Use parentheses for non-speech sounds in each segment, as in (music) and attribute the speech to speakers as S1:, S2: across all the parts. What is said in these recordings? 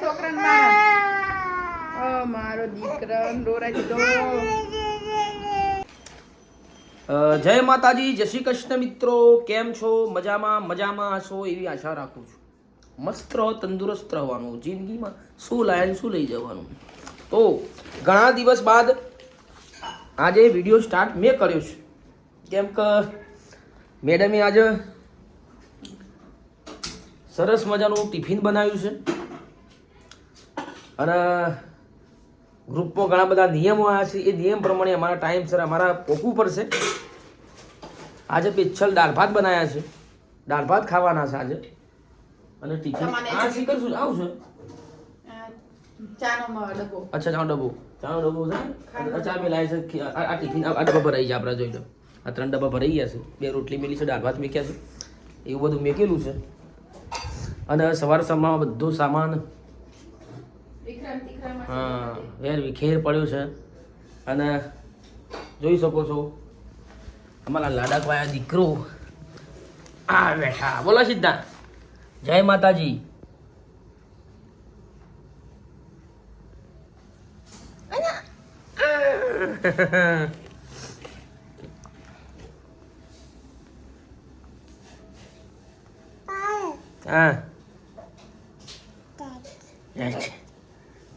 S1: છોકરાને મારા ઓ મારો દીકરો દીધો
S2: જય માતાજી જય શ્રી કૃષ્ણ મિત્રો. કેમ છો? મજામાં મજામાં હશો એવી આશા રાખું છું. મસ્ત રહો તંદુરસ્ત રહેવાનું. જિંદગીમાં શું લાયન શું લઈ જવાનું. તો ઘણા દિવસ બાદ આજે વીડિયો સ્ટાર્ટ મેં કર્યો છે. કેમ કે મેડમે આજે સરસ મજાનું ટિફિન બનાવ્યું છે. અને ગ્રુપમાં ઘણા બધા નિયમો આવ્યા છે. એ નિયમ પ્રમાણે અમારા ટાઈમસર અમારા પોકવું પડશે આજે પેચ્છલ દાળ ભાત બનાવ્યા છે. દાળ ભાત ખાવાના છે આજે. અને ટિફિન આ શીખર શું આવું છે. અચ્છા ચાનો ડબ્બો. ચાનો ડબ્બો છે? ચા મેલાય છે આ ટિફિન આ ડબ્બા ભરાઈ જાય આપણે જોઈ લો. આ ત્રણ ડબ્બા ભરાઈ ગયા છે. બે રોટલી મેલી છે દાળ ભાત મેક્યા છે. એવું બધું મેકેલું છે. અને સવાર સવારમાં બધો સામાન હા. વેર વિખેર પડ્યો છે. અને જોઈ શકો છો અમારા લાડકવાયા દીકરો આ બેઠા. બોલો સિદ્ધા જય માતાજી. હા.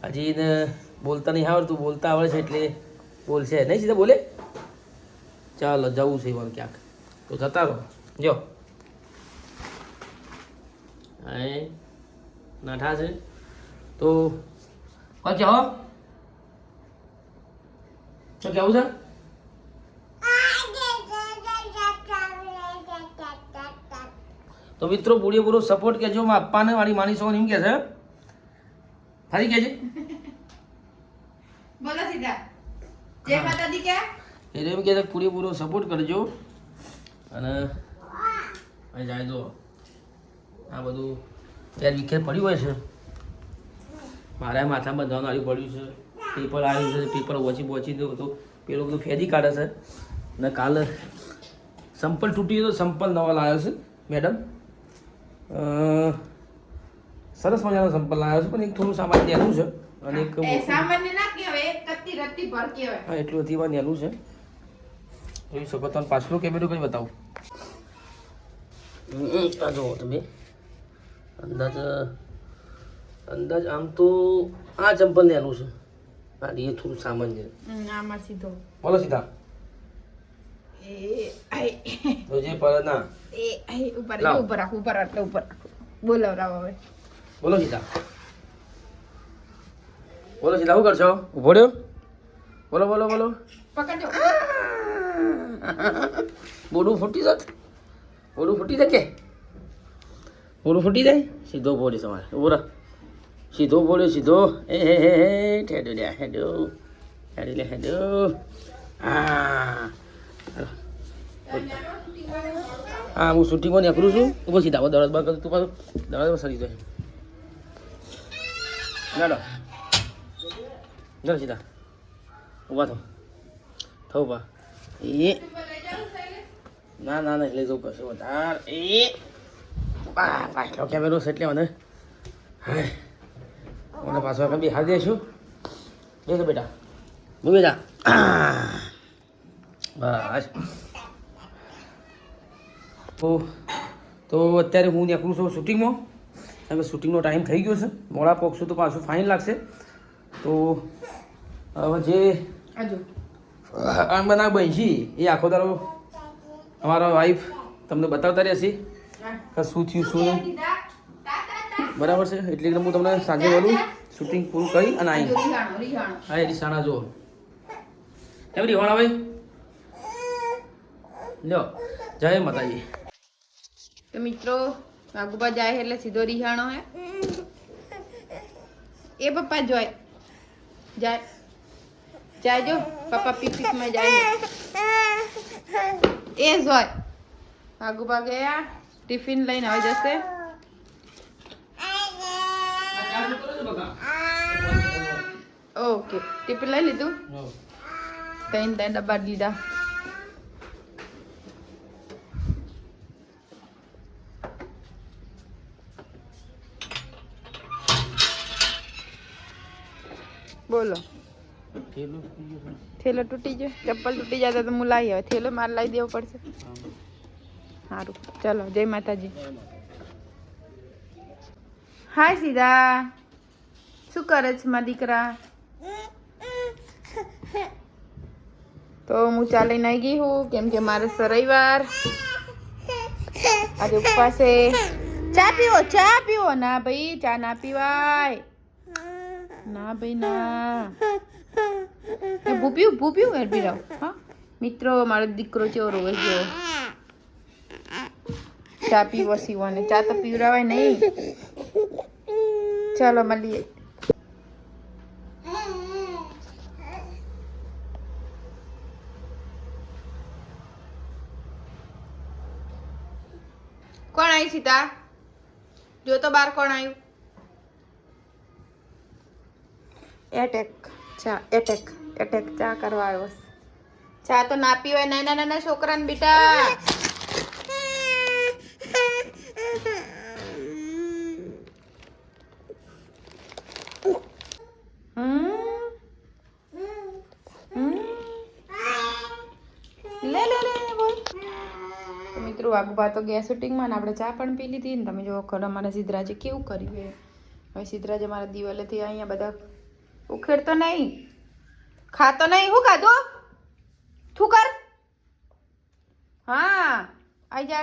S2: હજી ને બોલતા નહીં આવડતું, બોલતા આવડે છે એટલે બોલશે. નહીં સીધા બોલે? ચાલો, જવું છે એમાં ક્યાંક. તો જતા રહો. જો. હા નાઠા છે. તો કોઈ કહો શું કેવું છે? તો મિત્રો પૂરેપૂરો સપોર્ટ કેજો. આપવાને વાળી માની છો એમ કે છે. ફરી કેજે (laughs)
S1: બોલો સીધા. જય માતાજી કે
S2: એટલે એમ કે પૂરેપૂરો સપોર્ટ કરજો. અને અહીં જાય તો આ બધું ત્યાં વિખેર પડ્યું હોય છે. મારા માથા બંધાવાનું આવ્યું પડ્યું છે. પેપર આવ્યું છે પેપર ઓછી પહોંચી દો તો પેલું બધું ફેરી કાઢે છે. ને કાલે સંપલ તૂટી ગયો તો સંપલ નવા લાવ્યો છે મેડમ. અ, સરસ મજાનો સંપલ લાવ્યો છે પણ એક થોડું સામાન નેલું છે અને એક
S1: એ સામાન્ય ના કહેવાય એક કત્તી રત્તી ભર કહેવાય.
S2: હા એટલું હતી નેલું છે. જોઈ શકો તમે પાછલું કેમેરો કઈ બતાવું? આ જુઓ તમે. અંદાજ અંદાજ આમ તો આ ચંપલ નેલું છે. આ એ થોડું સામાન છે
S1: આમાં સીધો.
S2: બોલો સીધા.
S1: એ આઈ.
S2: તો જે પર ના
S1: એ આઈ ઉપર
S2: લાવ.
S1: ઉપર ઉપર ઉપર બોલાવ રાવ હવે.
S2: બોલો સીધા. બોલો સીધા શું કરશો? ઊભો રહ્યો? બોલો બોલો બોલો.
S1: પકડજો.
S2: બોડું ફૂટી જત. બોડું ફૂટી જાય કે? બોડું ફૂટી જાય? સીધો બોડી તમારે. ઊભો રહ. સીધો બોલ્યો સીધો. એ હે હે હે ઠેડો લે હેડો. હેડી લે હેડો. હા. હું હા હું શૂટિંગમાં નીકળું છું. ઊભો સીધા દરવાજ બાર કરું તું પાછું. દરવાજ સરી જાય ચાલો ચાલો સીધા. ઊભા થો. થો ઊભા એ. ના ના ના, એટલે જવું કશું વધાર. એ. પાછલો કેમેરો છે એટલે મને મને પાછો આગળ બિહાર દઈશું બેસો બેટા. હું બેટા. બસ. તો અત્યારે હું નીકળું છું શૂટિંગમાં કારણ કે શૂટિંગનો ટાઈમ થઈ ગયો છે. મોડા પોકશું તો પાછું ફાઇન લાગશે. તો હવે જે બના બનશી એ આખો દારો અમારા વાઈફ તમને બતાવતા રહેશે કે શું થયું શું નહીં બરાબર છે? એટલે કે હું તમને સાંજે બોલું શૂટિંગ પૂરું કરી અને આવી હા એ રીસાણા જો એમ રીવાણા ભાઈ? લ્યો જય માતાજી.
S1: તો મિત્રો વાઘુબા જાય એટલે સીધો રિહાણો હે. એ પપ્પા જોય. જાય. જાય જો પપ્પા પિકમાં જાય. એ જોય. વાઘુબા ગયા. ટિફિન લઈને હવે જશે. ઓકે. ટિફિન લઈ લીધું? ત્રણ ત્રણ ડબ્બા લીધા બોલો.
S2: થેલું તૂટી ગયું
S1: ચપ્પલ તૂટી જતા તો હું લાવી આવે. થેલો મારે લાવી દેવો પડશે. સારું. ચલો જય માતાજી. હાય સીધા. શું કરે છે મારા દીકરા? તો હું ચાલીને આવી ગઈ હું. કેમ કે મારે રવિવાર. આજે ઉપવાસે ચા પીવો ચા પીવો. ના ભાઈ ચા ના પીવાય. ના ભાઈ, ના. ભૂપ્યું ભૂપ્યું પી રહો હા. મિત્રો, મારો દીકરો ચેવો રોવે છે ચા પીવો, સીવાને. ચા તો પીવરાવાય નહીં. ચાલો, મળીએ. કોણ આવી સીતા? જો તો બાર કોણ આવ્યું એટેક, ચા, એટેક એટેક, ચા કરવા આવ્યો ચા તો ના પીવાય નાના નાના છોકરાને બેટા. મિત્રો વાઘુભા તો ગયા શૂટિંગમાં ને આપણે ચા પણ પી લીધી ને તમે જો ખરો અમારા સિદ્ધરાજે કેવું કર્યું હવે સિદ્ધરાજે મારા દિવાલેથી અહીંયા બધા ઉખેડતો નહીં. ખાતો નહીં. હું ખાધો તું કર. હા, આઈ જા.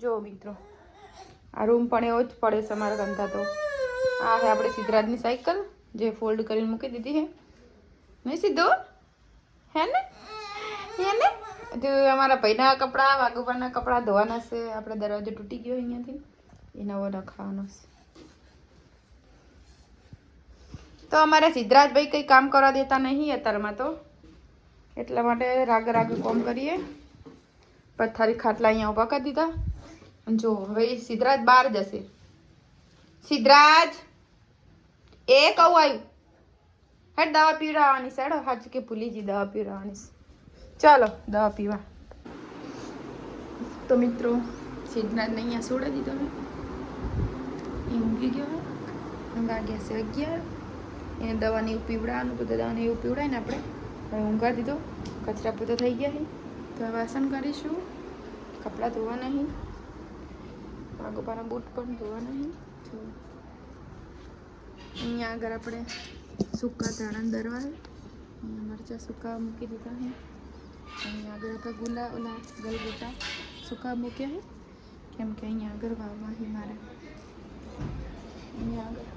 S1: જો મિત્રો, આ રૂમ પણ એવો જ પડે છે અમારા ધંધા તો. આ છે આપણે સિદ્ધરાજની સાયકલ જે ફોલ્ડ કરીને મૂકી દીધી છે. નહીં સીધો હે ને? હે ને? જો અમારા ભાઈના કપડાં વાઘુબાના કપડાં ધોવાના છે. આપણે દરવાજો તૂટી ગયો અહીંયાથી. એ નવો રખાવાનો છે. તો અમારે સિદ્ધરાજભાઈ કંઈ કામ કરવા દેતા નહીં અત્યારમાં તો. એટલા માટે રાગ રાગ કોમ કરીએ. પથારી ખાટલા અહીંયા ઊભા કરી દીધા. જો, હવે સિદ્ધરાજ બહાર જશે. સિદ્ધરાજ! એ કહું આવ્યું હેડ દવા પીવડાવવાની હેડો, હાચ કે ભૂલી જઈ દવા પીવડાવવાની ચાલો, દવા પીવા. તો મિત્રો, સિદ્ધરાજને અહીંયા સોડા દીધો. મેં એ ઊંઘી ગયો. વાગ્યા છે અગિયાર. એને દવાને એવું પીવડાવવાનું, બધું દવાને એવું પીવડાવીને આપણે હવે ઊંઘા દીધો. કચરા પોતા થઈ ગયા છે. તો વાસણ કરીશું. કપડાં ધોવા નહીં વાગોપાના બૂટ પણ ધોવા નહીં અહીંયા આગળ આપણે સૂકા ધાણા દરવા અહીંયા મરચાં સૂકા મૂકી દીધા છે. અહીંયા આગળ આપણે ગુલા ઓલા ગલગોટા સૂકા મૂક્યા છે. કેમ કે અહીંયા આગળ વાવવા છે મારે. અહીંયા આગળ.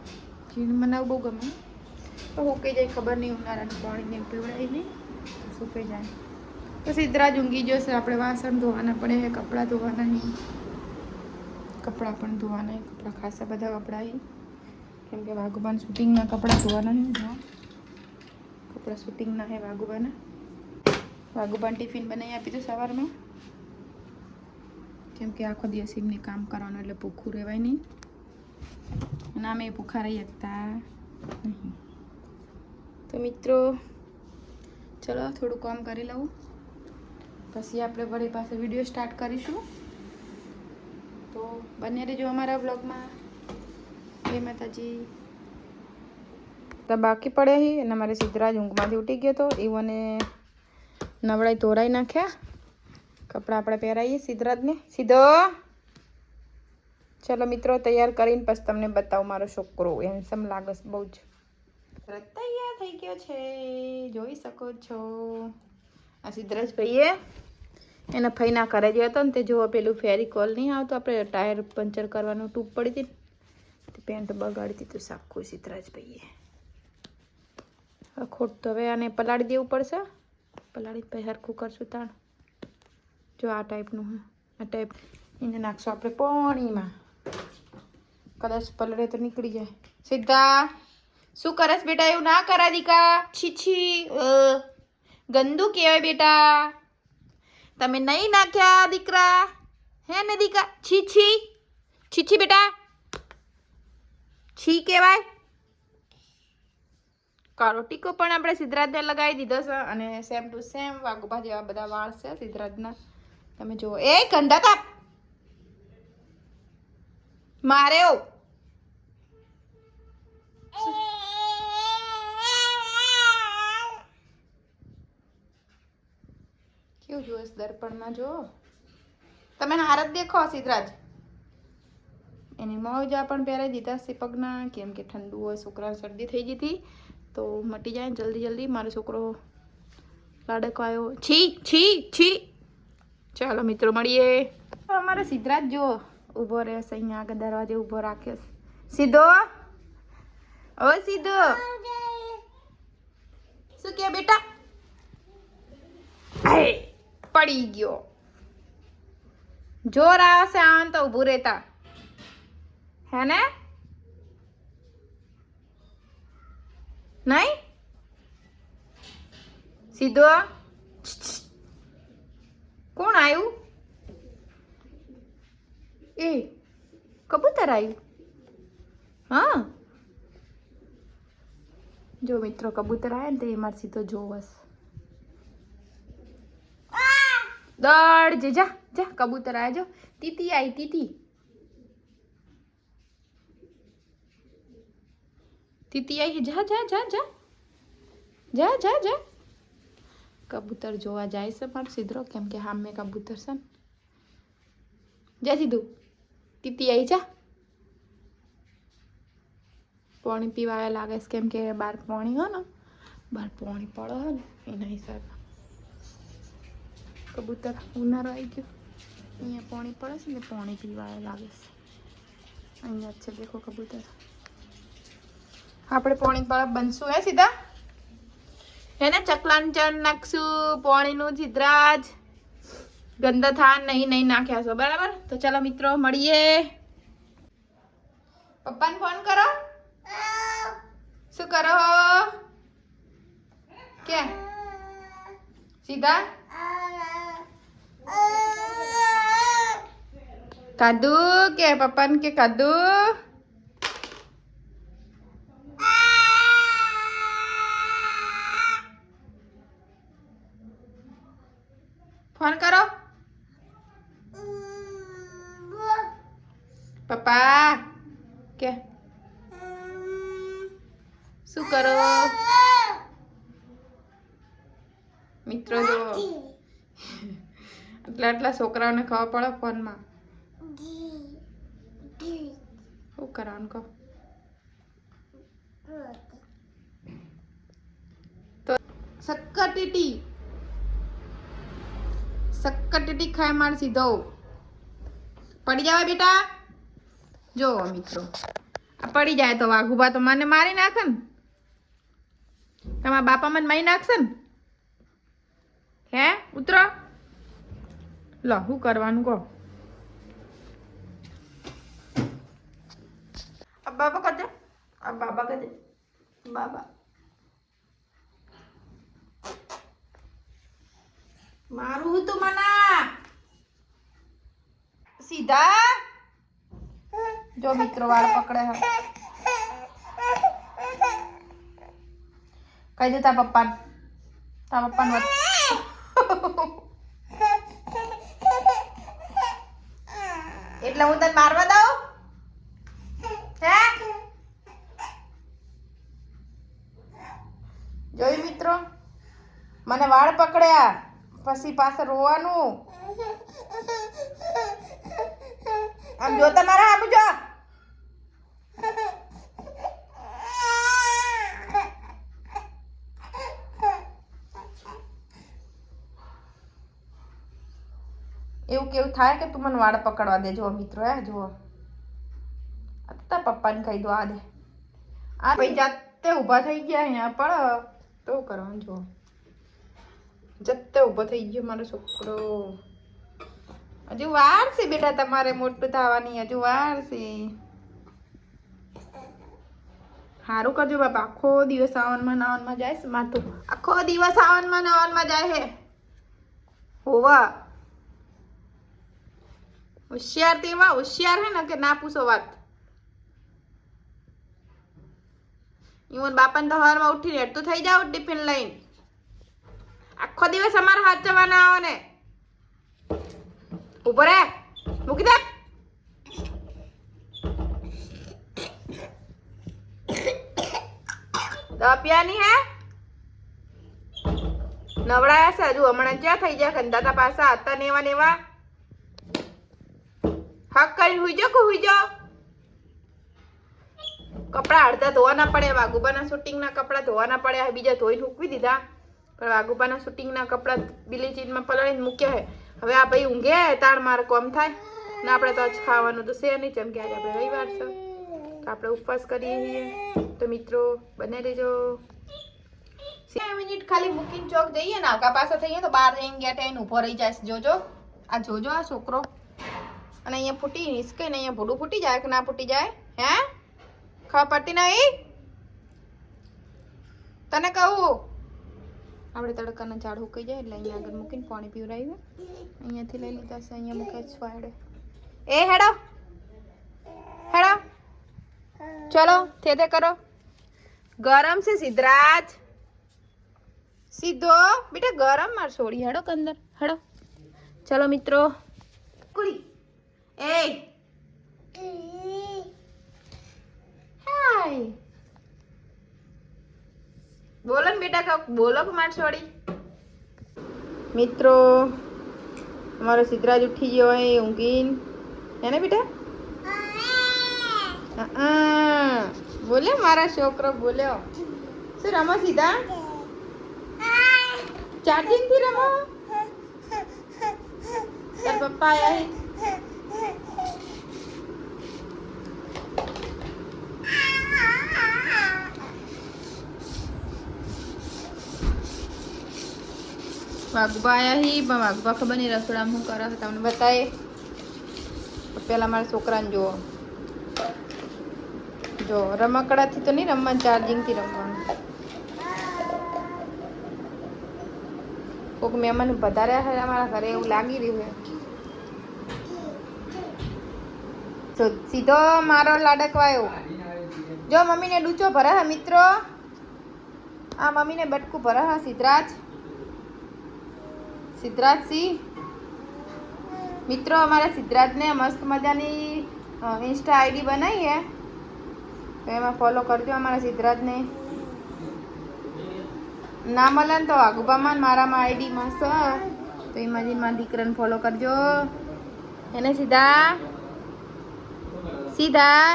S1: ખીણ બનાવવું બહુ ગમે. તો સુકાઈ જાય ખબર નહીં, ઉનાળાનું પાણીને પીવડાવીને સુકાઈ જાય. તો સિદ્ધરાજ ઊંઘી જશે, આપણે વાસણ ધોવાના પડે, કપડાં ધોવાના નહીં. કપડાં પણ ધોવાના. કપડાં ખાસા બધા કપડાં કેમ કે વાઘુબાન શૂટિંગના કપડાં ધોવાના નહીં, જો. કપડાં શૂટિંગના હે વાઘુબાના. વાઘુબાન ટિફિન બનાવી આપી દઉં સવારમાં. કેમ કે આખો દિવસ એમને કામ કરવાનું, એટલે ભૂખું રહેવાય નહીં. અને અમે ભૂખા રહી શકતા નહીં. તો મિત્રો, ચલો થોડું કામ કરી લઉં. પછી આપણે વળી પાસે વીડિયો સ્ટાર્ટ કરીશું. તો બંને રહેજો અમારા બ્લોગમાં જય માતાજી. તો બાકી પડે હી અને મારે સિદ્ધરાજ ઊંઘમાંથી ઉઠી ગયો તો એવોને નવડાઈ તોરાઈ નાખ્યા. કપડાં આપણે પહેરાવીએ સિદ્ધરાજને સીધો. ચલો મિત્રો, તૈયાર કરીને પછી તમને બતાવું મારો છોકરો. હેન્ડસમ લાગે બહુ જ. તરત તૈયાર થઈ ગયો છે. જોઈ શકો છો. આ સિદ્ધરાજભાઈએ એના ફઈના ઘરે જે હતો ને તે જો પેલું ફેરી કોલ નહીં આવતો, આપણે ટાયર પંચર કરવાનું ટૂપ પડી હતી તે પેન્ટ બગાડી દીધું સાખું સિદ્ધરાજ ભાઈએ હવે ખોટ તો હવે આને પલાળી દેવું પડશે. પલાળી પછી હરખું કરશું તાણ. જો આ ટાઈપનું હા. આ ટાઈપ એને નાખશું આપણે પાણીમાં. કદાચ પલળે તો નીકળી જાય. સીધા શું કરસ બેટા? એવું ના કરા દીકા? છી છી. ગંદુ કહેવાય બેટા. તમે નહીં નાખ્યા દીકરા? હે ને દીકા? છીછી છી. છી છી બેટા. છી કહેવાય. કાળો ટીકો પણ આપણે સિદ્ધરાજને લગાવી દીધો છે અને સેમ ટુ સેમ વાઘુભા જેવા બધા વાળ છે સિદ્ધરાજના. તમે જુઓ. એ ગંધા કાપ મારે ઓ કેવું જોઈશ દર્પણમાં જો તમે હારત દેખો, સિદ્ધરાજ. એની મોજા પણ પહેરાવી દીધા છે કેમ કે ઠંડુ હોય છોકરા શરદી થઈ ગઈ હતી, તો મટી જાય જલ્દી જલ્દી. મારો છોકરો લાડકો આવ્યો. છી છી છી. ચાલો મિત્રો, મળીએ. અમારે સિદ્ધરાજ જો ઊભો રહેશે અહીંયા આગળ, દરવાજે ઊભો રાખ્યો સીધો ઓ સીધો શું કે બેટા? પડી ગયો. જોર આવશે આમ તો ઊભું રહેતા. હે ને નહીં? સીધો? કોણ આવ્યું એ, કબૂતર આવ્યું હા. જો મિત્રો, કબૂતર આવ્યા ને તે મારે સીધો જોવસ દોડ જે જા જા કબૂતર આવ્યા જો તીતી આવી તીતી તીતી આવી જા જા જા જા જા જા જા કબૂતર જોવા જાય છે પણ સીધરો કેમ કે હામે કબૂતર છે ને જા સીધું તીતી આવી જા પાણી પીવા લાગે છે કેમ કે બહાર પાણી હોય ને બહાર પાણી પડે હોય ને એના હિસાબે કબૂતર ઉનાળો આવી ગયો. અહીંયા પાણી પડે છે ને પાણી પીવા લાગે છે. અહીંયા છે દેખો કબૂતર. આપણે પાણી પર બનશું, હે સીધા? એને ચકલાન ચણ નાખશું, પાણીનું જીદ્રાજ ગંદા થા નહીં નહીં નાખ્યા છો, બરાબર? તો ચાલો મિત્રો, મળીએ. પપ્પાને ફોન કરો. શું કરો? કે? સીધા? કાદુ કે પપ્પાને કે કાદુ ફોન કરો પપ્પા કે શું કરો મિત્રો જો આટલા છોકરાઓને ખબર પડે ફોનમાં? શું કરવાનું કહો? પડી જાવે બેટા. જો મિત્રો, આ પડી જાય તો વાઘુબા તો મને મારી નાખે ને. તમારા બાપા મને મારી નાખશે ને? હે, ઉતરો. લો શું કરવાનું કહો. બાબા કદે બાબા કદે બાબા. મારું તું મના સીધા જો મિત્રો વાળ પકડે હવે. કહી દે તા પપ્પા તા પપ્પા એટલે હું તને મારવા દઉં? હે? જોયું મિત્રો? મને વાળ પકડ્યા. પછી પાસે રોવાનું. આમ જો તમારા આમ જો. એવું કેવું થાય કે તું મને વાળ પકડવા દે? જુઓ મિત્રો, હે, જુઓ. પપ્પાને કહી દો, આ દે. આ ભાઈ જાતે ઊભા થઈ ગયા અહીંયા, પણ તો કરવાનું, જુઓ. જતે ઊભો થઈ ગયો મારો છોકરો. હજુ વાર છે બેટા તમારે મોટું થવાની, હજુ વાર છે. સારું કરજો બાપા, આખો દિવસ આવનમાં નાવનમાં જાય છે માથું. આખો દિવસ આવનમાં નાવનમાં જાય હે હોવા. હોશિયાર તેવા હોશિયાર હે ને કે ના પૂછો વાત. ઇવન બાપાને તો સવારમાં ઉઠીને હેઠતું થઈ જાવ ટિફિન લઈને. આખો દિવસ અમારે હાથ જવાના આવો ને ઊભો રે, મૂકી દે. દવા પીવાની હે? નવડાયા છે, હજુ હમણાં ક્યાં થઈ ગયા? કંદાતા પાસા હતા ને એવા ને એવા. હક કરીને હુઈ જાઓ કે હુઈ જાઓ કપડા અડધા ધોવાના પડ્યા, વાઘુબાના શૂટિંગના કપડા ધોવાના પડ્યા બીજા ધોઈને મૂકવી દીધા. પણ વાઘુબાના શૂટિંગના કપડા બીલી ચીનમાં પલાળીને મૂક્યા હે હવે આ ભાઈ ઊંઘે તાણ માર કોમ થાય. ને આપણે તો જ ખાવાનું તો છે નહીં, જેમ કે આજે આપણે રવિવાર છે. તો આપણે ઉપવાસ કરીએ છીએ. તો મિત્રો, બને રહેજો. મિનિટ ખાલી મૂકીને ચોક જઈએ ને, આગા પાછા થઈએ તો બહાર જઈને ગયા ટાઈમ ઊભો રહી જાય જોજો. આ જોજો આ છોકરો. અને અહીંયા ફૂટી નિસ્કે ને અહીંયા ભૂડું ફૂટી જાય કે ના ફૂટી જાય? હે? ખબર પડતી નહીં તને કહું? આપણે તડકાના ઝાડ ઉકાઈ જાય એટલે અહીંયા આગળ મૂકીને પાણી પીવડાવ્યું અહીંયાથી લઈ લીધા છે, અહીંયા મૂકે સ્વાડે એ હેડો. હેડો. ચલો, તે તે કરો. ગરમ છે સિદ્ધરાજ. સીધો. બેટા ગરમ માર છોડી હેડો કંદર. હેડો. ચલો મિત્રો. કુડી એ હાય બોલો ને બેટા કાક બોલો કે માર છોડી મિત્રો અમારો સિદ્ધરાજ ઉઠી ગયો હોય ઊંઘીન હે ને બેટા હા બોલ્યો મારા છોકરો બોલ્યો શું રમો સીધા ચાર્જિંગથી રમો તાર પપ્પા આયા હે? વાઘબા આયા હી, પણ વાઘબા ખબર નહીં, રસોડામાં શું કરે તમને બતાવે પેલા મારા છોકરાને જુઓ. જો, રમકડાથી તો નહીં રમવાનું ચાર્જિંગથી રમવાનું. કોઈક મહેમાન વધાર્યા હે અમારા ઘરે, એવું લાગી રહ્યું છે. સીધો મારો લાડકવાયો. જો, મમ્મીને ડૂચો ભરે હે મિત્રો. આ મમ્મીને બટકું ભરે હે સિદ્ધરાજ. સિદ્ધરાજ સિંહ મિત્રો, અમારા સિદ્ધરાજને મસ્ત મજાની ઇન્સ્ટા આઈડી બનાવી છે તો એમાં ફોલો કરજો અમારા સિદ્ધરાજને. ના મળે ને તો આગુબામાં મારામાં આઈડીમાં મસ્ત તો એમાં મારા દીકરાને ફોલો કરજો. એને સીધા સીધા.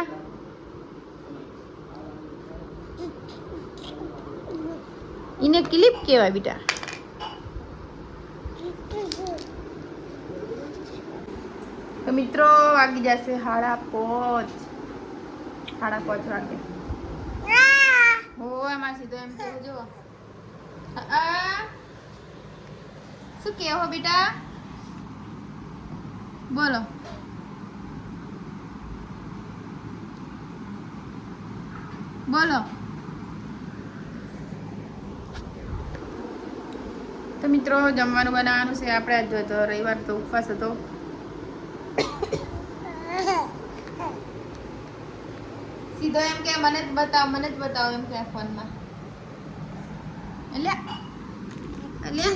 S1: એને ક્લિપ કહેવાય બેટા? તો મિત્રો વાગી જશે હાડા પોચ. હાડા પોચ વાગે. હો એમાં સીધો એમ કેવું જો શું કેવો બેટા? બોલો. બોલો. તો મિત્રો જમવાનું બનાવવાનું છે. આપણે આજ તો રવિવાર તો ઉપવાસ હતો. સીધો એમ કે મને જ બતાવ મને જ બતાવ એમ કે ફોનમાં. એટલે એટલે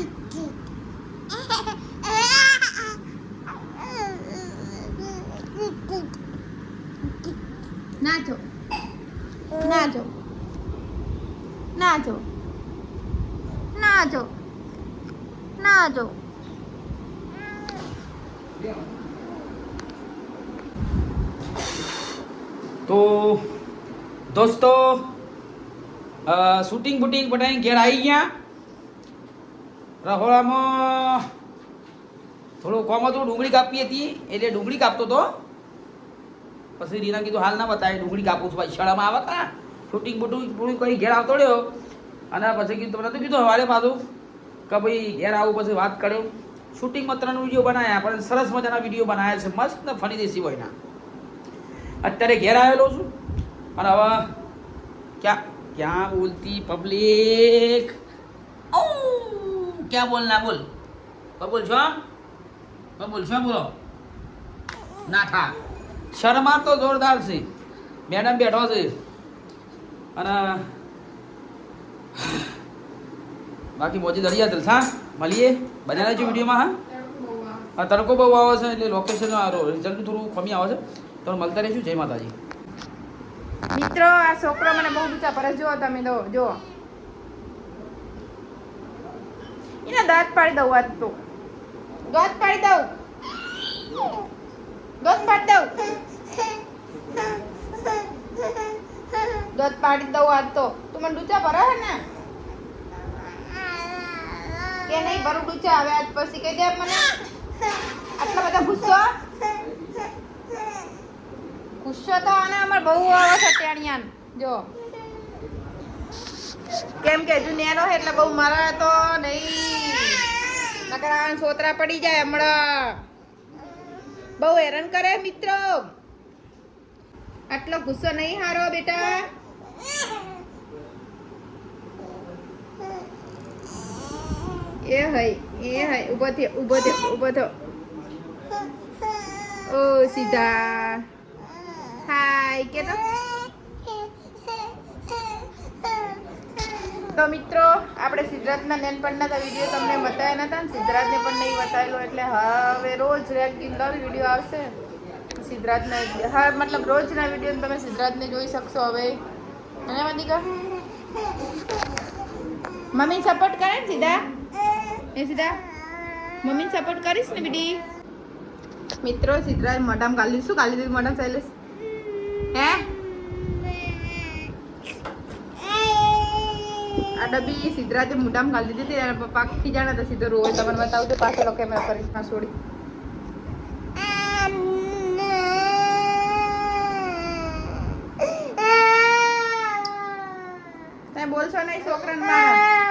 S2: દોસ્તો શૂટિંગ બુટિંગ બધા ઘેર આવી ગયા. રહોળામાં થોડું કોમ હતું, ડુંગળી કાપી હતી, એટલે ડુંગળી કાપતો હતો પછી રીના કીધું, હાલ ના બતાવે ડુંગળી કાપું છું ભાઈ શાળામાં આવે તા શૂટિંગ બુટિંગ પૂરી કરી ઘેર આવતો રહ્યો. અને પછી કીધું, તમને તો કીધું હવારે પાછું, કે ભાઈ ઘેર આવું, પછી વાત કર્યો શૂટિંગમાં ત્રણ વીડિયો બનાવ્યા પણ સરસ મજાના વીડિયો બનાવ્યા છે, મસ્ત ને ફની દેસી હોયના અત્યારે ઘેર આવેલો છું. અને હવે ક્યાં ક્યાં બોલતી પબ્લિક ક્યાં બોલ ના બોલ? બોલ છો બોલ છો બોલો. ના થા શર્મા તો જોરદાર છે. મેડમ બેઠો છે. અને બાકી મોજી દરિયા જલસા મળીએ. બનાવ્યા છે વિડીયોમાં, હા? હા, તડકો બહુ આવે છે, એટલે લોકેશન રિઝલ્ટ થોડું કમી આવે છે. તો મળતા રહીશું. જય માતાજી.
S1: મિત્રો, આ છોકરો મને બહુ બીજા પર જુઓ, તમે દો, જુઓ. એના દાંત પાડી દઉં આજ તો. દાંત પાડી દઉં. દાંત પાડી દઉં. દાંત પાડી દઉં આજ તો. તું મને ડૂચા ભરે હે ને? કે નહીં, ભરું ડૂચા હવે આજ પછી કહી દે મને. આટલા બધા ગુસ્સો? ગુસ્સો તો આને અમાર બહુ આવે છે ટેણિયાન જો. કેમ કે હજુ નેનો છે એટલે બહુ મારા તો નહીં. નકર આ સોતરા પડી જાય હમણાં. બહુ હેરાન કરે મિત્રો. આટલો ગુસ્સો નહીં હારો બેટા. એ હઈ એ હઈ ઊભો થયો ઊભો થયો ઊભો થયો. ઓ સીધા. હાય કે તો તો મિત્રો, આપણે સિદ્ધાર્થના નેનપણના વીડિયો તમને બતાવ્યા નતા ને? સિદ્ધાર્થને પણ નહીં બતાવેલો, એટલે હવે રોજ રેગ્યુલર વીડિયો આવશે. સિદ્ધાર્થના હા, મતલબ રોજના વીડિયો તમે સિદ્ધાર્થને જોઈ શકશો હવે. અને કહ મમ્મી સપોર્ટ કરે ને સીધા? એ સીધા? મમ્મીને સપોર્ટ કરીશ ને બીડી મિત્રો સિદ્ધાર્થ મોઢામ કાલી શું કાલી દીધું? મોઢામ શૈલેષ હે આ ડબ્બી સિદ્ધરાજે મોઢામાં ગાલી દીધી હતી અને પપ્પા ખીજાણા તો સીધો રોય તમને બતાવું તો પાછળ કેમેરા પર હા છોડી તમે બોલશો નહીં છોકરાને મારા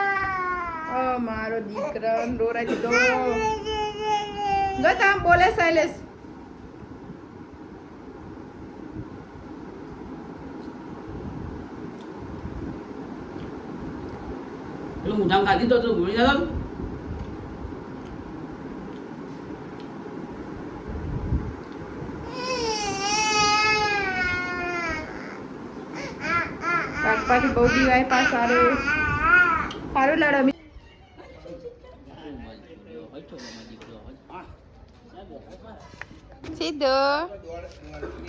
S1: ઓ મારો દીકરો રોરા દીધો જો તમે બોલે શૈલેષ
S2: મુઠામ ખાધી તો ભૂલી
S1: પાછી બહુ દીવાય પા સારું સારું લડો સીધો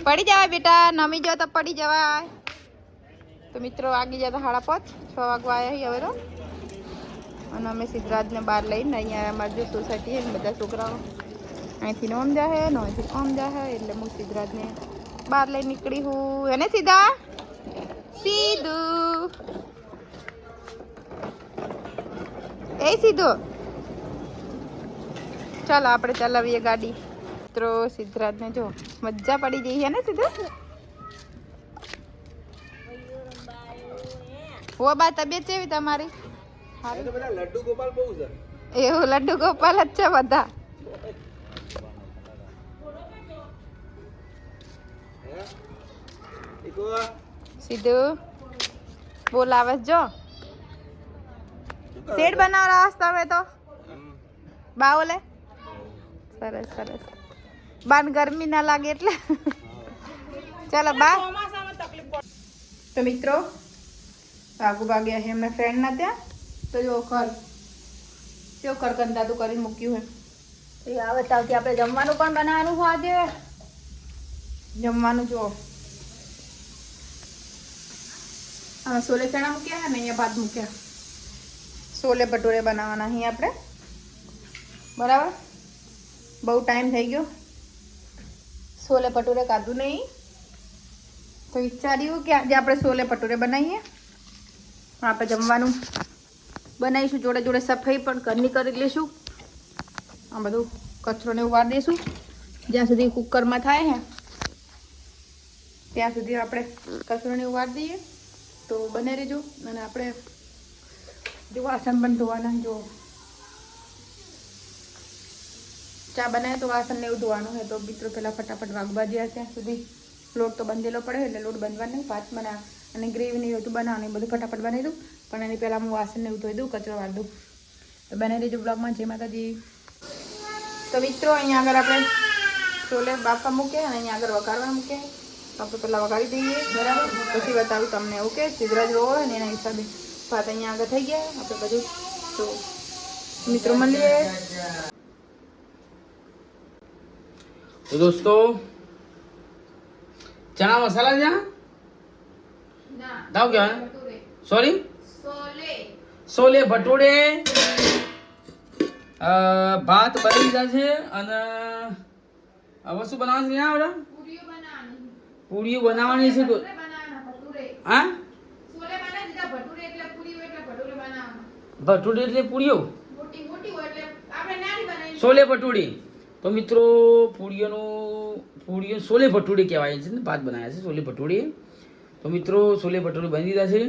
S1: પડી જવાય બેટા નમી જાવ તો પડી જવાય તો મિત્રો વાગી જતા હાડા પાંચ છ વાગવા આવ્યા હવે તો અને અમે સિદ્ધરાજને બહાર લઈને અહીંયા અમારી જે સોસાયટી છે ને બધા છોકરાઓ અહીંથી નોમ જાહે નો અહીંથી ઓમ જાહે એટલે હું સિદ્ધરાજને બહાર લઈને નીકળી હું. એને સીધા? સીધું. એ સીધો. ચાલો આપણે ચલાવીએ ગાડી. મિત્રો સિદ્ધરાજને જો મજા પડી ગઈ છે ને સીધો? હો. બા તબિયત કેવી તમારી?
S3: લડ્ડુ ગોપાલ બહુ છે.
S1: એવું લડ્ડુ ગોપાલ જ છે બધા. સીધું બોલાવે જો. શેડ બનાવવા તમે તો. બા ઓલે સરસ સરસ. બાન ગરમી ના લાગે એટલે. ચાલો બા. તો મિત્રો આગુ ભાગ્યા છે એમના ફ્રેન્ડના ત્યાં. તો જો ઘર જો ઘર ગંદાતું કરીને મૂક્યું હે.
S4: એ આવે તાવથી આપણે જમવાનું પણ બનાવવાનું હોય આજે.
S1: જમવાનું જો. હા સોલે ચણા મૂક્યા ને અહીંયા ભાત મૂક્યા. સોલે ભટુરે બનાવવાના અહીં આપણે. બરાબર? બહુ ટાઈમ થઈ ગયો. સોલે ભટુરે કાધું નહીં. તો વિચાર્યું કે આજે આપણે સોલે ભટુરે બનાવીએ. આપણે જમવાનું. બનાવીશું, જોડે જોડે સફાઈ પણ ઘરની કરી લઈશું. આ બધું કચરોને ઉવાર દઈશું. જ્યાં સુધી કુકરમાં થાય ને ત્યાં સુધી આપણે કચરોને ઉવાર દઈએ. તો બને રહેજો, અને આપણે જો વાસણ પણ ધોવાના, જો ચા બનાવે તો વાસણ ને એવું ધોવાનું છે તો મિત્રો પહેલાં ફટાફટ વાગવા જ્યાં ત્યાં સુધી લોટ તો બંધેલો પડે, એટલે લોટ બાંધવાનો પાંચ બના અને ગ્રેવી નહીં હતું બનાવવાનું, એ બધું ફટાફટ બનાવી દઉં. પણ એની પહેલાં હું વાસણને એવું ધોઈ દઉં કચરો વાળ દઉં. તો બનાવી રહેજો બ્લોગમાં. જય માતાજી. તો મિત્રો અહીંયા આગળ આપણે છોલે બાફા મૂકે અને અહીંયા આગળ વઘારવા મૂકે આપણે પહેલાં વઘારી દઈએ. બરાબર? પછી બતાવું તમને ઓકે સિદ્ધરાજ રોવો હોય ને એના હિસાબે ભાત અહીંયા આગળ થઈ ગયા. આપણે બધું તો મિત્રો મળીએ.
S2: તો દોસ્તો ચણા મસાલા છે? દાવ કહેવાય સોરી
S1: સોલે.
S2: ભટુડે અ, ભાત બની ગયા છે અને હવે શું બનાવવાનું છે આવડે
S1: પૂરીઓ બનાવવાની.
S2: પૂરીઓ બનાવવાની છે હા? ભટુડી એટલે પૂરીઓ
S1: મોટી મોટી હોય એટલે આપણે નાની બનાવી
S2: છોલે ભટુડી. તો મિત્રો પૂરીઓનું પૂરીઓ છોલે ભટુડી કહેવાય છે ને ભાત બનાવ્યા છે છોલે ભટુડી. તો મિત્રો છોલે ભટુડી બની દીધા છે.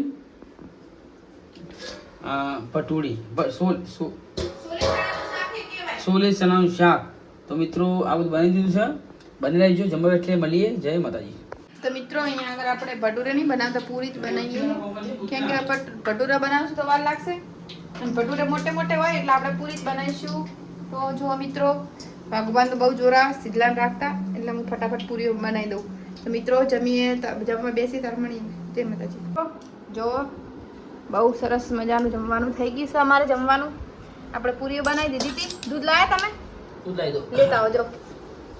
S2: આ સોલે
S1: ચણાનું શાક
S2: તો મિત્રો આ બધું બની દીધું છે. બની રહેજો જમવા એટલે મળીએ. જય માતાજી.
S1: તો મિત્રો અહીંયા આગળ આપણે ભટુરા નહીં બનાવતા પૂરી જ બનાવીએ. કેમ કે આપણે ભટુરા બનાવશું તો વાર લાગશે. અને ભટુરા મોટે મોટે હોય એટલે આપણે પૂરી જ બનાવીશું. તો જો મિત્રો ભગવાન તો બહુ જોરા સિધલાન રાખતા. એટલે હું ફટાફટ પૂરીઓ બનાવી દઉં. તો મિત્રો જમીએ ત- જમવા બેસી તરમણી જય માતાજી. જો બહુ સરસ મજાનું જમવાનું થઈ ગયું છે અમારે જમવાનું. આપણે પૂરીઓ બનાવી દીધી હતી. દૂધ લાયા તમે?
S2: દૂધ લાવી દો.
S1: લેતા આવજો.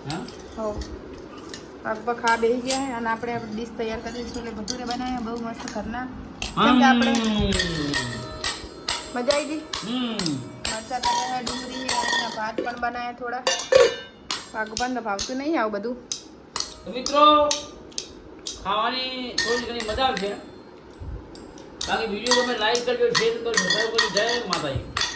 S2: હા?
S1: લગભગ ખા બેસી ગયા અને આપણે ડીશ તૈયાર કરી દઈશું એટલે ભટુરે બનાવ્યા બહુ મસ્ત ઘરના. આપણે મજા આવી ગઈ? મરચા તળ્યા ડુંગળી ભાત પણ બનાવ્યા થોડા. ભગવાન ભાવતું નહીં આવું બધું.
S2: મિત્રો ખાવાની થોડી ઘણી મજા આવશે. બાકી વીડિયો તમે લાઈક કરજો શેર કરજો. જય માતાજી.